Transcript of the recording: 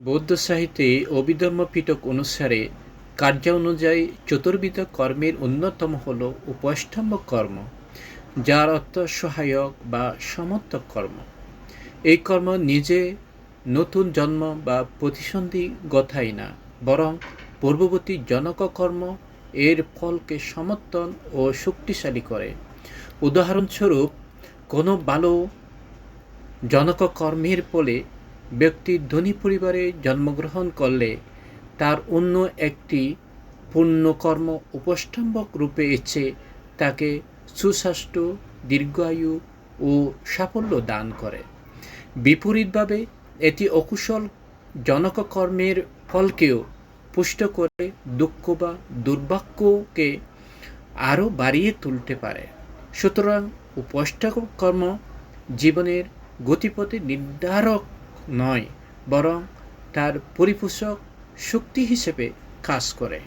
বৌদ্ধ সাহিত্যে অভিধর্ম পিটক অনুসারে কার্য অনুযায়ী চতুর্বিধ কর্মের অন্যতম হল উপাষ্টম্য কর্ম, যার অর্থ সহায়ক বা সমর্থক কর্ম। এই কর্ম নিজে নতুন জন্ম বা প্রতিসন্ধি গথায় না, বরং পূর্ববর্তী জনক কর্ম এর ফলকে সমর্থন ও শক্তিশালী করে। উদাহরণস্বরূপ, কোনো ভালো জনক কর্মের ফলে ব্যক্তি ধনী পরিবারে জন্মগ্রহণ করলে তার অন্য একটি পুণ্যকর্ম উপষ্টম্ভক রূপে এসে তাকে সুস্বাস্থ্য, দীর্ঘায়ু ও সাফল্য দান করে। বিপরীতভাবে, এটি অকুশল জনক কর্মের ফলকেও পুষ্ট করে দুঃখ বা দুর্ভাগ্যকে আরও বাড়িয়ে তুলতে পারে। সুতরাং উপষ্টক কর্ম জীবনের গতিপথে নির্ধারক নয় বরং তার পরিপোষক শক্তি হিসেবে কাজ করে।